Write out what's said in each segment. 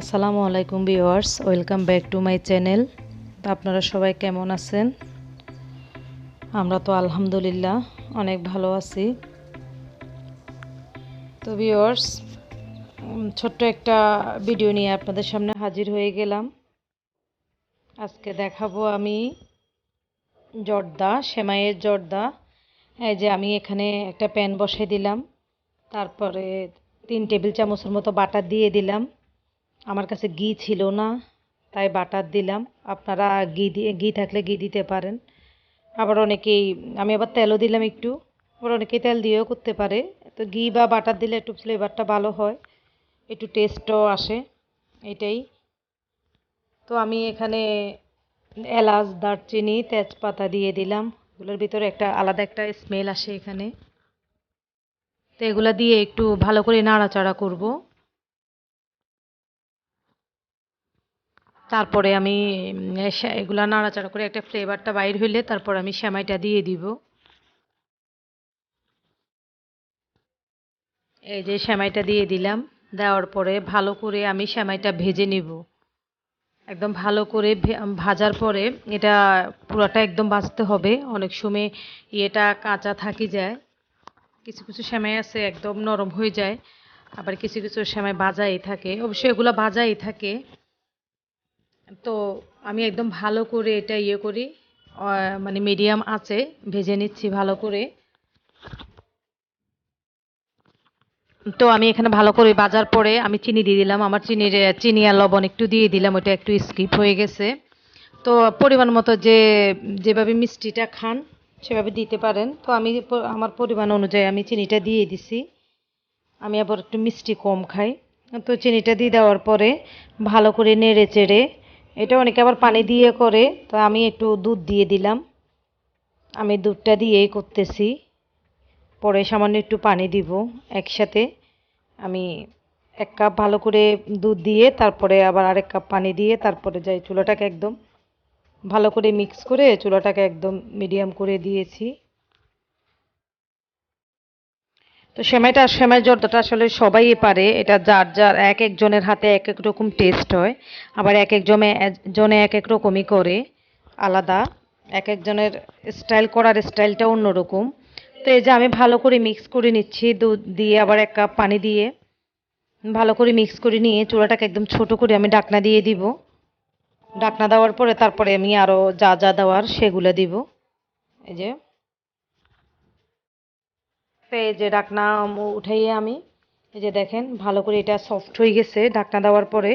আসসালামু আলাইকুম viewers, welcome back to my channel. তো আপনারা সবাই কেমন আছেন? আমরা তো আলহামদুলিল্লাহ অনেক ভালো আছি। তো ভিউয়ার্স ছোট্ট একটা ভিডিও নিয়ে আপনাদের সামনে হাজির হয়ে গেলাম। আজকে দেখাবো আমি জর্দা, সেমাইয়ের জর্দা। এই যে আমি এখানে একটা প্যান বসাই দিলাম। তারপরে তিন টেবিল চামচের মতো বাটার দিয়ে দিলাম। আমার কাছে ঘি ছিল না, তাই বাটার দিলাম। আপনারা ঘি দিয়ে, ঘি থাকলে ঘি দিতে পারেন। আবার অনেকেই, আমি আবার তেলও দিলাম একটু, আবার অনেকেই তেল দিয়েও করতে পারে। তো ঘি বা বাটার দিলে একটু ফ্লেভারটা ভালো হয়, একটু টেস্টও আসে, এটাই। তো আমি এখানে এলাচ, দারচিনি, তেজপাতা দিয়ে দিলাম। এগুলোর ভিতরে একটা আলাদা একটা স্মেল আসে এখানে। তো এগুলো দিয়ে একটু ভালো করে নাড়াচাড়া করব। তারপরে আমি এগুলা নাড়াচাড়া করে একটা ফ্লেভারটা বাইর হইলে তারপর আমি সেমাইটা দিয়ে দিব। এই যে সেমাইটা দিয়ে দিলাম, দেওয়ার পরে ভালো করে আমি সেমাইটা ভেজে নিব। একদম ভালো করে ভাজার পরে এটা পুরোটা একদম ভাজতে হবে। অনেক সময় ইয়েটা কাঁচা থাকি যায়, কিছু কিছু সেমাই আছে একদম নরম হয়ে যায়, আবার কিছু কিছু সেমাই বাজাই থাকে। অবশ্যই এগুলো বাজাই থাকে। তো আমি একদম ভালো করে এটা ইয়ে করি মানে মিডিয়াম আছে, ভেজে নিচ্ছি ভালো করে। তো আমি এখানে ভালো করে বাজার পরে আমি চিনি দিয়ে দিলাম। আমার চিনির, চিনি আর লবণ একটু দিয়ে দিলাম, ওটা একটু স্কিপ হয়ে গেছে। তো পরিমাণ মতো যে, যেভাবে মিষ্টিটা খান, সেভাবে দিতে পারেন। তো আমি আমার পরিমাণ অনুযায়ী আমি চিনিটা দিয়ে দিছি। আমি আবার একটু মিষ্টি কম খাই। তো চিনিটা দিয়ে দেওয়ার পরে ভালো করে নেড়ে চেড়ে এটা অনেকে আবার পানি দিয়ে করে, তো আমি একটু দুধ দিয়ে দিলাম। আমি দুধটা দিয়েই করতেছি। পরে সামান্য একটু পানি দিব একসাথে। আমি এক কাপ ভালো করে দুধ দিয়ে, তারপরে আবার আরেক কাপ পানি দিয়ে, তারপরে যাই চুলাটাকে একদম ভালো করে মিক্স করে চুলাটাকে একদম মিডিয়াম করে দিয়েছি। তো সেমাইটা সেমাই জর্দাটা আসলে সবাই পারে। এটা যার যার, এক একজনের হাতে এক এক রকম টেস্ট হয়। আবার এক এক জনে এক এক রকমই করে, আলাদা। এক একজনের স্টাইল করার স্টাইলটা অন্যরকম। তো এই যে আমি ভালো করে মিক্স করে নিচ্ছি, দুধ দিয়ে আবার এক কাপ পানি দিয়ে, ভালো করে মিক্স করে নিয়ে চূড়াটাকে একদম ছোট করে আমি ডাকনা দিয়ে দিব। ডাকনা দেওয়ার পরে তারপরে আমি আরও যা যা দেওয়ার সেগুলো দিব। এই যে এই যে ডাকনা উঠাইয়ে আমি, এই যে দেখেন, ভালো করে এটা সফট হয়ে গেছে। ডাকনা দেওয়ার পরে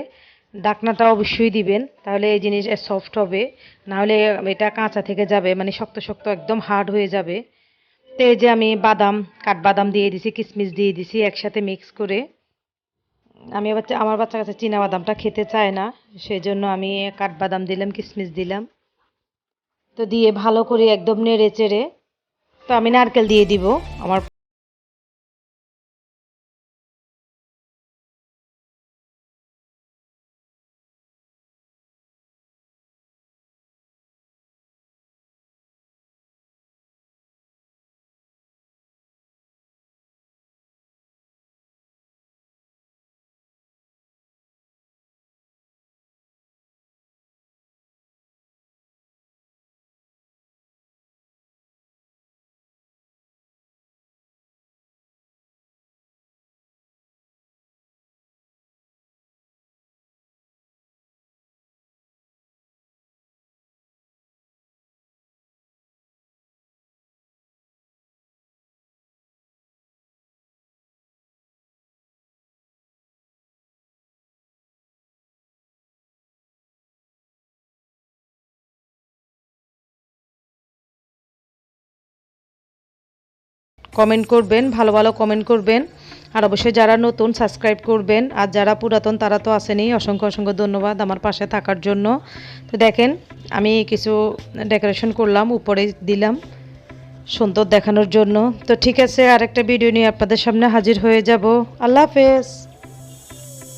ডাকনাটা অবশ্যই দিবেন, তাহলে এই জিনিস সফট হবে। নাহলে এটা কাঁচা থেকে যাবে মানে শক্ত শক্ত একদম হার্ড হয়ে যাবে। তো এই যে আমি বাদাম, কাঠবাদাম দিয়ে দিছি কিশমিশ দিয়ে দিছি, একসাথে মিক্স করে। আমি বাচ্চা আমার বাচ্চা কাছে চীনা বাদামটা খেতে চায় না সেই জন্য আমি কাঠবাদাম দিলাম কিশমিশ দিলাম। তো দিয়ে ভালো করে একদম নেড়ে চেড়ে, তো আমি নারকেল দিয়ে দিব, আমার কমেন্ট করবেন, ভালো ভালো কমেন্ট করবেন। আর অবশ্যই যারা নতুন সাবস্ক্রাইব করবেন, আর যারা পুরাতন তারা তো আসেনি, অসংখ্য অসংখ্য ধন্যবাদ আমার পাশে থাকার জন্য। তো দেখেন, আমি কিছু ডেকোরেশন করলাম, উপরে দিলাম, সুন্দর দেখানোর জন্য। তো ঠিক আছে, আরেকটা ভিডিও নিয়ে আপনাদের সামনে হাজির হয়ে যাব। আল্লাহ হাফেজ।